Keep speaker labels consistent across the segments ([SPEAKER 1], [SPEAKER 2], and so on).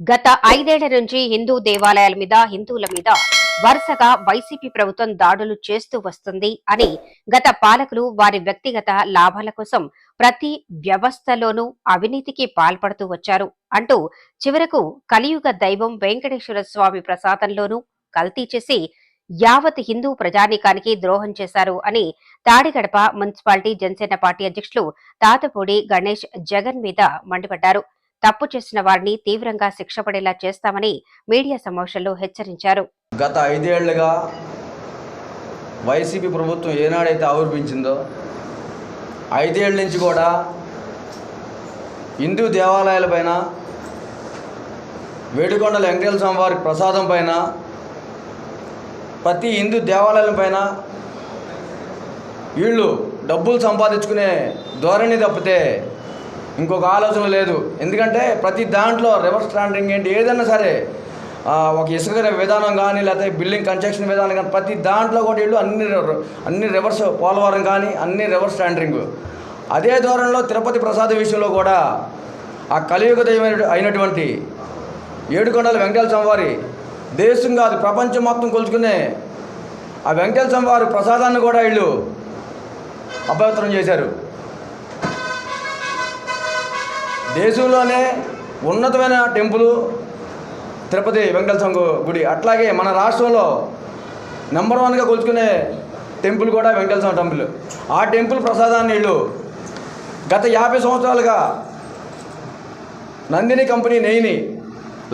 [SPEAKER 1] గత ఐదేళ్ళ నుంచి హిందూ దేవాలయాల మీద హిందువుల మీద వరుసగా వైసీపీ ప్రభుత్వం దాడులు చేస్తూ వస్తుంది అని గత పాలకులు వారి వ్యక్తిగత లాభాల కోసం ప్రతి వ్యవస్థలోనూ అవినీతికి పాల్పడుతూ వచ్చారు అంటూ చివరకు కలియుగ దైవం వెంకటేశ్వర స్వామి ప్రసాదంలోనూ కల్తీ చేసి యావత్ హిందూ ప్రజానీకానికి ద్రోహం చేశారు అని తాడిగడప మున్సిపాలిటీ జనసేన పార్టీ అధ్యక్షులు తాతపూడి గణేష్ జగన్ మీద మండిపడ్డారు. తప్పు చేసిన వారిని తీవ్రంగా శిక్ష పడేలా చేస్తామని మీడియా సమావేశంలో హెచ్చరించారు.
[SPEAKER 2] గత ఐదేళ్ళుగా వైసీపీ ప్రభుత్వం ఏనాడైతే ఆవిర్భించిందో ఐదేళ్ళ నుంచి కూడా హిందూ దేవాలయాలపైన వేడుకొండల వెంకటేశ్వర స్వామి వారి ప్రసాదం పైన ప్రతి హిందూ దేవాలయాల పైన వీళ్ళు డబ్బులు సంపాదించుకునే ధోరణి తప్పితే ఇంకొక ఆలోచన లేదు. ఎందుకంటే ప్రతి దాంట్లో రివర్స్ స్టాండింగ్ ఏంటి? ఏదైనా సరే ఒక ఇసుక విధానం కానీ లేకపోతే బిల్డింగ్ కన్స్ట్రక్షన్ విధానం కానీ ప్రతి దాంట్లో కూడా వీళ్ళు అన్ని అన్ని రివర్స్ పోలవరం కానీ అన్ని రివర్స్ స్టాండరింగ్ అదే ధోరణిలో తిరుపతి ప్రసాద విషయంలో కూడా ఆ కలియుగ దైవం అయినటువంటి ఏడుకొండల వెంకటేశ్వర స్వామివారి దేశం కాదు ప్రపంచం మొత్తం కొలుచుకునే ఆ వెంకటేశ్వర స్వామివారి ప్రసాదాన్ని కూడా వీళ్ళు అపవిత్రం చేశారు. దేశంలోనే ఉన్నతమైన టెంపుల్ తిరుపతి వెంకటేశ్వర స్వామి గుడి అట్లాగే మన రాష్ట్రంలో నెంబర్ వన్గా కొలుచుకునే టెంపుల్ కూడా వెంకటేశ్వర స్వామి టెంపుల్. ఆ టెంపుల్ ప్రసాదాన్ని వీళ్ళు గత యాభై సంవత్సరాలుగా నందిని కంపెనీ నెయ్యిని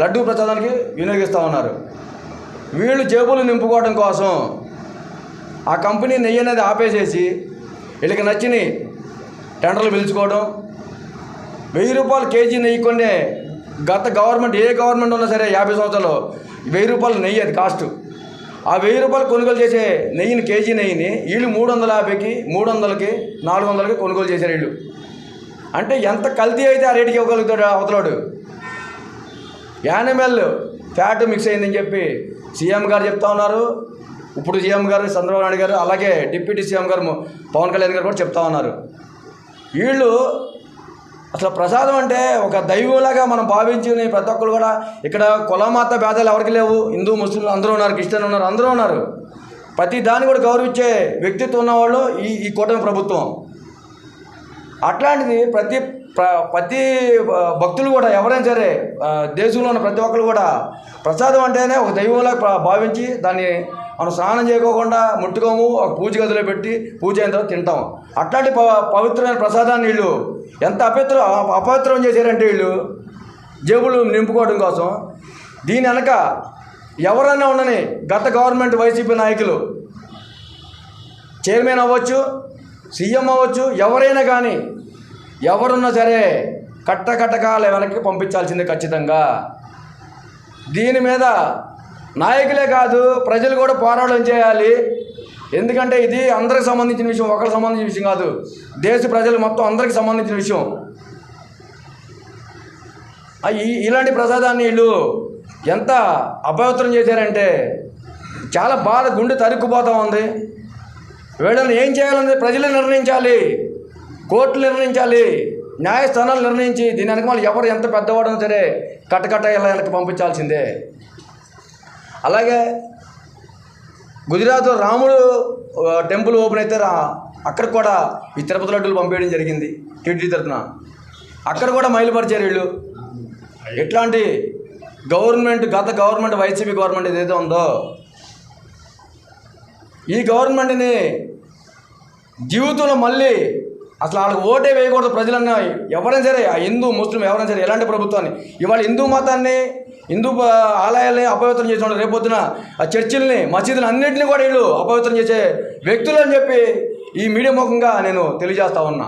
[SPEAKER 2] లడ్డూ ప్రసాదానికి వినియోగిస్తూ ఉన్నారు. వీళ్ళు జేబులు నింపుకోవడం కోసం ఆ కంపెనీ నెయ్యి అనేది ఆపేసేసి వీళ్ళకి నచ్చిన టెండర్లు పిలుచుకోవడం వెయ్యి రూపాయలు కేజీ నెయ్యి కొనే గత గవర్నమెంట్ ఏ గవర్నమెంట్ ఉన్నా సరే యాభై సంవత్సరాలు వెయ్యి రూపాయలు నెయ్యి అది కాస్ట్ ఆ వెయ్యి రూపాయలు కొనుగోలు చేసే నెయ్యిని కేజీ నెయ్యిని వీళ్ళు మూడు వందల యాభైకి మూడు వందలకి నాలుగు వందలకి కొనుగోలు చేశారు వీళ్ళు. అంటే ఎంత కల్తీ అయితే ఆ రేటుకి ఇవ్వగలుగుతాడు అవతలాడు? యానిమల్ ఫ్యాట్ మిక్స్ అయిందని చెప్పి సీఎం గారు చెప్తా ఉన్నారు. ఇప్పుడు సీఎం గారు చంద్రబాబు నాయుడు గారు అలాగే డిప్యూటీ సీఎం గారు పవన్ కళ్యాణ్ గారు కూడా చెప్తా ఉన్నారు. వీళ్ళు అసలు ప్రసాదం అంటే ఒక దైవంలాగా మనం భావించుకుని ప్రతి ఒక్కరు కూడా ఇక్కడ కులమాత భేదాలు ఎవరికి లేవు. హిందూ ముస్లింలు అందరూ ఉన్నారు క్రిస్టియన్ ఉన్నారు అందరూ ఉన్నారు. ప్రతి దాన్ని కూడా గౌరవించే వ్యక్తిత్వం ఉన్నవాళ్ళు ఈ ఈ కూటమి ప్రభుత్వం. అట్లాంటిది ప్రతి ప్ర- ప్రతి భక్తులు కూడా ఎవరైనా సరే దేశంలో ఉన్న ప్రతి ఒక్కరు కూడా ప్రసాదం అంటేనే ఒక దైవంలా భావించి దాన్ని మనం స్నానం చేయకోకుండా ముట్టుకోము ఒక పూజ గదిలో పెట్టి పూజ అయిన తర్వాత తింటాం అట్లాంటి ప పవిత్రమైన ప్రసాదాన్ని వీళ్ళు ఎంత అపవిత్ర అపవిత్రం చేశారంటే వీళ్ళు జేబులు నింపుకోవడం కోసం దీని వెనక ఎవరైనా ఉండని గత గవర్నమెంట్ వైసీపీ నాయకులు చైర్మన్ అవ్వచ్చు సీఎం అవ్వచ్చు ఎవరైనా కానీ ఎవరున్నా సరే కట్టకటకాల వెనక్కి పంపించాల్సిందే ఖచ్చితంగా. దీని మీద నాయకులే కాదు ప్రజలు కూడా పోరాటం చేయాలి. ఎందుకంటే ఇది అందరికి సంబంధించిన విషయం ఒకరికి సంబంధించిన విషయం కాదు. దేశ ప్రజలు మొత్తం అందరికి సంబంధించిన విషయం. ఇలాంటి ప్రసాదాన్ని వీళ్ళు ఎంత అభ్యవతరం చేశారంటే చాలా బాధ గుండె తరుక్కుపోతూ ఉంది. వీళ్ళని ఏం చేయాలనేది ప్రజలు నిర్ణయించాలి. కోర్టులు నిర్ణయించాలి. న్యాయస్థానాలు నిర్ణయించి దీని వెనక మళ్ళీ ఎవరు ఎంత పెద్దవాడైనా సరే కట్టకట్ట ఇలా వెనక్కి పంపించాల్సిందే. అలాగే గుజరాత్లో రాముడు టెంపుల్ ఓపెన్ అయితే రా అక్కడ కూడా ఈ తిరుపతి లడ్డూలు పంపేయడం జరిగింది టీడీ తరఫున. అక్కడ కూడా మైలుపరిచారు వీళ్ళు. ఎట్లాంటి గవర్నమెంట్ గత గవర్నమెంట్ వైసీపీ గవర్నమెంట్ ఏదైతే ఉందో ఈ గవర్నమెంట్ని జీవితంలో మళ్ళీ అసలు వాళ్ళకి ఓటే వేయకూడదు ప్రజలన్నా ఎవరైనా సరే ఆ హిందూ ముస్లిం ఎవరైనా సరే ఎలాంటి ప్రభుత్వాన్ని? ఇవాళ హిందూ మతాన్ని హిందూ ఆలయాల్ని అపవిత్రం చేసిన రేపొద్దున ఆ చర్చిల్ని మసీదుని అన్నింటినీ కూడా వీళ్ళు అపవిత్రం చేసే వ్యక్తులు అని చెప్పి ఈ మీడియా ముఖంగా నేను తెలియజేస్తా ఉన్నా.